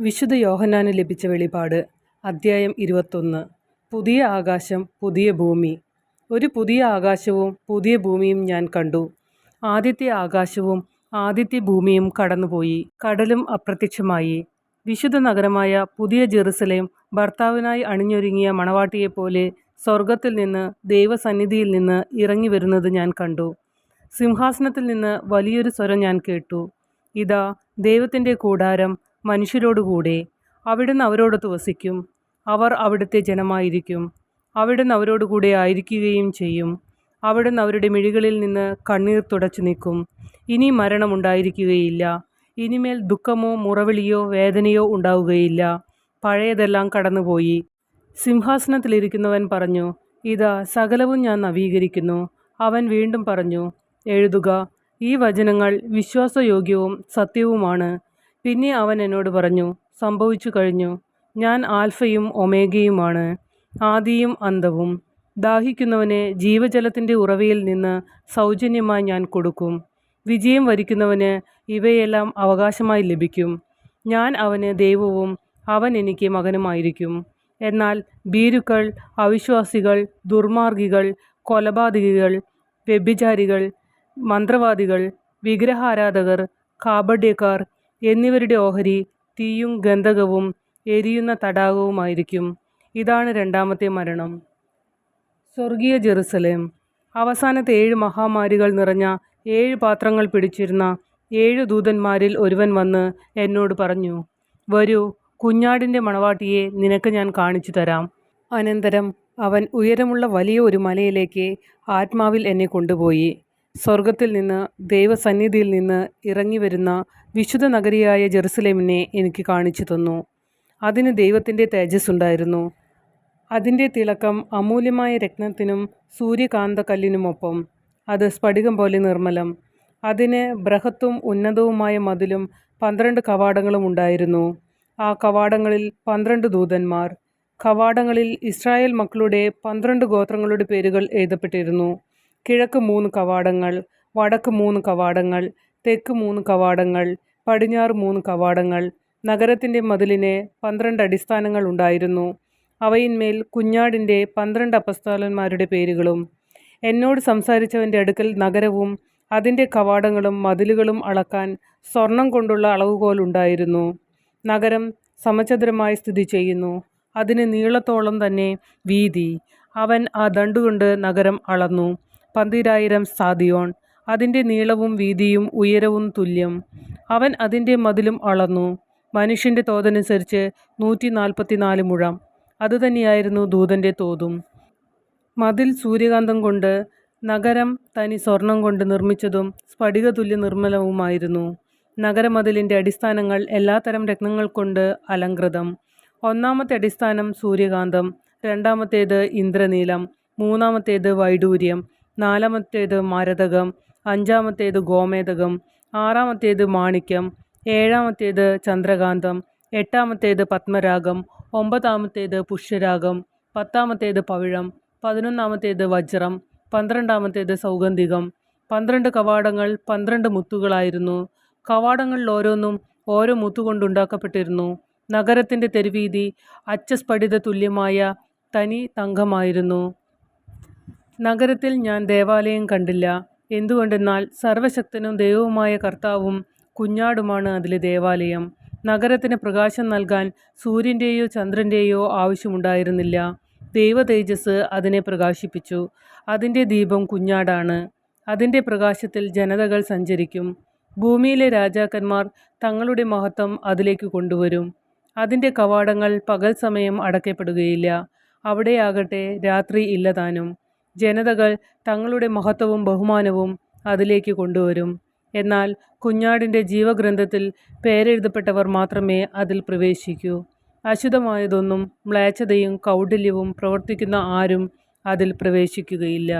വിശുദ്ധ യോഹനാന് ലഭിച്ച വെളിപാട് അദ്ധ്യായം ഇരുപത്തൊന്ന്. പുതിയ ആകാശം പുതിയ ഭൂമി. ഒരു പുതിയ ആകാശവും പുതിയ ഭൂമിയും ഞാൻ കണ്ടു. ആദ്യത്തെ ആകാശവും ആദ്യത്തെ ഭൂമിയും കടന്നുപോയി. കടലും അപ്രത്യക്ഷമായി. വിശുദ്ധ നഗരമായ പുതിയ ജെറുസലേം ഭർത്താവിനായി അണിഞ്ഞൊരുങ്ങിയ മണവാട്ടിയെപ്പോലെ സ്വർഗത്തിൽ നിന്ന് ദൈവസന്നിധിയിൽ നിന്ന് ഇറങ്ങി വരുന്നത് ഞാൻ കണ്ടു. സിംഹാസനത്തിൽ നിന്ന് വലിയൊരു സ്വരം ഞാൻ കേട്ടു. ഇതാ ദൈവത്തിന്റെ കൂടാരം മനുഷ്യരോടുകൂടെ അവിടുന്ന് അവരോടൊത്ത് വസിക്കും അവർ അവിടുത്തെ ജനമായിരിക്കും. അവിടുന്ന് അവരോടുകൂടെ ആയിരിക്കുകയും ചെയ്യും. അവിടുന്ന് അവരുടെ മിഴികളിൽ നിന്ന് കണ്ണീർ തുടച്ചു നിൽക്കും ഇനി മരണമുണ്ടായിരിക്കുകയില്ല ഇനിമേൽ ദുഃഖമോ മുറവിളിയോ വേദനയോ ഉണ്ടാവുകയില്ല. പഴയതെല്ലാം കടന്നുപോയി. സിംഹാസനത്തിലിരിക്കുന്നവൻ പറഞ്ഞു ഇതാ സകലവും ഞാൻ നവീകരിക്കുന്നു. അവൻ വീണ്ടും പറഞ്ഞു എഴുതുക ഈ വചനങ്ങൾ വിശ്വാസയോഗ്യവും സത്യവുമാണ്. പിന്നെ അവൻ എന്നോട് പറഞ്ഞു സംഭവിച്ചു കഴിഞ്ഞു. ഞാൻ ആൽഫയും ഒമേഗയുമാണ്. ആദിയും അന്തവും ദാഹിക്കുന്നവനെ ജീവജലത്തിന്റെ ഉറവയിൽ നിന്ന് സൗജന്യമായി ഞാൻ കൊടുക്കും. വിജയം വരിക്കുന്നവന് ഇവയെല്ലാം അവകാശമായി ലഭിക്കും. ഞാൻ അവന് ദൈവവും അവൻ എനിക്ക് മകനുമായിരിക്കും. എന്നാൽ ഭീരുക്കൾ അവിശ്വാസികൾ ദുർമാർഗികൾ കൊലപാതകികൾ വ്യഭിചാരികൾ മന്ത്രവാദികൾ വിഗ്രഹാരാധകർ കാപഡ്യക്കാർ എന്നിവരുടെ ഓഹരി തീയും ഗന്ധകവും എരിയുന്ന തടാകവുമായിരിക്കും. ഇതാണ് രണ്ടാമത്തെ മരണം. സ്വർഗീയ ജെറുസലേം. അവസാനത്തെ ഏഴ് മഹാമാരികൾ നിറഞ്ഞ ഏഴ് പാത്രങ്ങൾ പിടിച്ചിരുന്ന ഏഴ് ദൂതന്മാരിൽ ഒരുവൻ വന്ന് എന്നോട് പറഞ്ഞു വരൂ കുഞ്ഞാടിന്റെ മണവാട്ടിയെ നിനക്ക് ഞാൻ കാണിച്ചു തരാം. അനന്തരം അവൻ ഉയരമുള്ള വലിയ ഒരു മലയിലേക്ക് ആത്മാവിൽ എന്നെ കൊണ്ടുപോയി. സ്വർഗത്തിൽ നിന്ന് ദൈവസന്നിധിയിൽ നിന്ന് ഇറങ്ങി വരുന്ന വിശുദ്ധ നഗരിയായ ജെറുസലേമിനെ എനിക്ക് കാണിച്ചു തന്നു. അതിന് ദൈവത്തിന്റെ തേജസ് ഉണ്ടായിരുന്നു അതിന്റെ തിളക്കം അമൂല്യമായ രത്നത്തിനും സൂര്യകാന്തക്കല്ലിനുമൊപ്പം. അത് സ്ഫടികം പോലെ നിർമ്മലം. അതിന് ബൃഹത്തും ഉന്നതവുമായ മതിലും പന്ത്രണ്ട് കവാടങ്ങളും ഉണ്ടായിരുന്നു. ആ കവാടങ്ങളിൽ പന്ത്രണ്ട് ദൂതന്മാർ. കവാടങ്ങളിൽ ഇസ്രായേൽ മക്കളുടെ പന്ത്രണ്ട് ഗോത്രങ്ങളുടെ പേരുകൾ എഴുതപ്പെട്ടിരുന്നു. കിഴക്ക് മൂന്ന് കവാടങ്ങൾ വടക്ക് മൂന്ന് കവാടങ്ങൾ തെക്ക് മൂന്ന് കവാടങ്ങൾ പടിഞ്ഞാറ് മൂന്ന് കവാടങ്ങൾ. നഗരത്തിന്റെ മതിലിന് പന്ത്രണ്ട് അടിസ്ഥാനങ്ങൾ ഉണ്ടായിരുന്നു. അവയിന്മേൽ കുഞ്ഞാടിന്റെ പന്ത്രണ്ട് അപ്പസ്തോലന്മാരുടെ പേരുകളും എന്നോട് സംസാരിച്ചവന്റെ അടുക്കൽ നഗരവും അതിന്റെ കവാടങ്ങളും മതിലുകളും അളക്കാൻ സ്വർണം കൊണ്ടുള്ള അളവുകോലുണ്ടായിരുന്നു നഗരം സമചതുരമായി സ്ഥിതി ചെയ്യുന്നു. അതിന് നീളത്തോളം തന്നെ വീതി. അവൻ ആ ദണ്ടുകൊണ്ട് നഗരം അളന്നു. പന്തിരായിരം സാദിയോൺ അതിന്റെ നീളവും വീതിയും ഉയരവും തുല്യം. അവൻ അതിന്റെ മതിലും അളന്നു. മനുഷ്യന്റെ തോതനുസരിച്ച് നൂറ്റി നാൽപ്പത്തിനാല് മുഴം അതുതന്നെയായിരുന്നു ദൂതന്റെ തോതും. മതിൽ സൂര്യകാന്തം കൊണ്ട് നഗരം തനി സ്വർണം കൊണ്ട് നിർമ്മിച്ചതും സ്ഫടിക തുല്യ നിർമ്മലവുമായിരുന്നു. നഗരമതിലിന്റെ അടിസ്ഥാനങ്ങൾ എല്ലാത്തരം രത്നങ്ങൾ കൊണ്ട് അലങ്കൃതം ഒന്നാമത്തെ അടിസ്ഥാനം സൂര്യകാന്തം രണ്ടാമത്തേത് ഇന്ദ്രനീലം മൂന്നാമത്തേത് വൈഡൂര്യം നാലാമത്തേത് മരതകം അഞ്ചാമത്തേത് ഗോമേതകം ആറാമത്തേത് മാണിക്യം ഏഴാമത്തേത് ചന്ദ്രകാന്തം എട്ടാമത്തേത് പത്മരാഗം ഒമ്പതാമത്തേത് പുഷ്യരാഗം പത്താമത്തേത് പവിഴം പതിനൊന്നാമത്തേത് വജ്രം പന്ത്രണ്ടാമത്തേത് സൗഗന്ധികം. പന്ത്രണ്ട് കവാടങ്ങൾ പന്ത്രണ്ട് മുത്തുകളായിരുന്നു. കവാടങ്ങളിൽ ഓരോന്നും ഓരോ മുത്തുകൊണ്ടുണ്ടാക്കപ്പെട്ടിരുന്നു. നഗരത്തിന്റെ തെരുവീതി അച്ചസ്ഫടിത തുല്യമായ തനി തങ്കമായിരുന്നു. നഗരത്തിൽ ഞാൻ ദേവാലയം കണ്ടില്ല. എന്തുകൊണ്ടെന്നാൽ സർവശക്തനും ദൈവവുമായ കർത്താവും കുഞ്ഞാടുമാണ് അതിലെ ദേവാലയം. നഗരത്തിന് പ്രകാശം നൽകാൻ സൂര്യന്റെയോ ചന്ദ്രന്റെയോ ആവശ്യമുണ്ടായിരുന്നില്ല. ദൈവ തേജസ് അതിനെ പ്രകാശിപ്പിച്ചു. അതിന്റെ ദീപം കുഞ്ഞാടാണ്. അതിന്റെ പ്രകാശത്തിൽ ജനതകൾ സഞ്ചരിക്കും. ഭൂമിയിലെ രാജാക്കന്മാർ തങ്ങളുടെ മഹത്വം അതിലേക്ക് കൊണ്ടുവരും. അതിന്റെ കവാടങ്ങൾ പകൽ സമയം അടയ്ക്കപ്പെടുകയില്ല. അവിടെയാകട്ടെ രാത്രി ഇല്ലതാനും ജനതകൾ തങ്ങളുടെ മഹത്വവും ബഹുമാനവും അതിലേക്ക് കൊണ്ടുവരും. എന്നാൽ കുഞ്ഞാടിന്റെ ജീവഗ്രന്ഥത്തിൽ പേരെഴുതപ്പെട്ടവർ മാത്രമേ അതിൽ പ്രവേശിക്കൂ. അശുദ്ധമായതൊന്നും മ്ലേച്ഛതയും കൗടില്യവും പ്രവർത്തിക്കുന്ന ആരും അതിൽ പ്രവേശിക്കുകയില്ല.